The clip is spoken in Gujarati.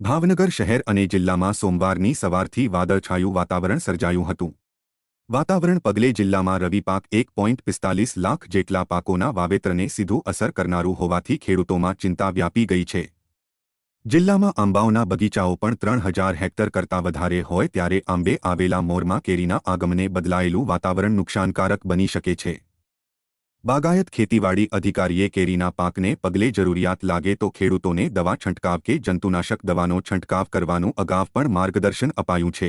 ભાવનગર શહેર અને જિલ્લામાં સોમવારની સવારથી વાદળછાયું વાતાવરણ સર્જાયું હતું. વાતાવરણ પગલે જિલ્લામાં રવિ પાક એક પોઈન્ટ પિસ્તાલીસ લાખ જેટલા પાકોના વાવેતરને સીધું અસર કરનારું હોવાથી ખેડૂતોમાં ચિંતા વ્યાપી ગઈ છે. જિલ્લામાં આંબાઓના બગીચાઓ પણ ત્રણ હજાર હેક્ટર કરતાં વધારે હોય ત્યારે આંબે આવેલા મોરમાં કેરીના આગમને બદલાયેલું વાતાવરણ નુકસાનકારક બની શકે છે. બાગાયત ખેતીવાડી અધિકારીએ કેરીના પાકને પગલે જરૂરિયાત લાગે તો ખેડૂતોને દવા છંટકાવ કે જંતુનાશક દવાનો છંટકાવ કરવાનું અગાઉ પણ માર્ગદર્શન અપાયું છે.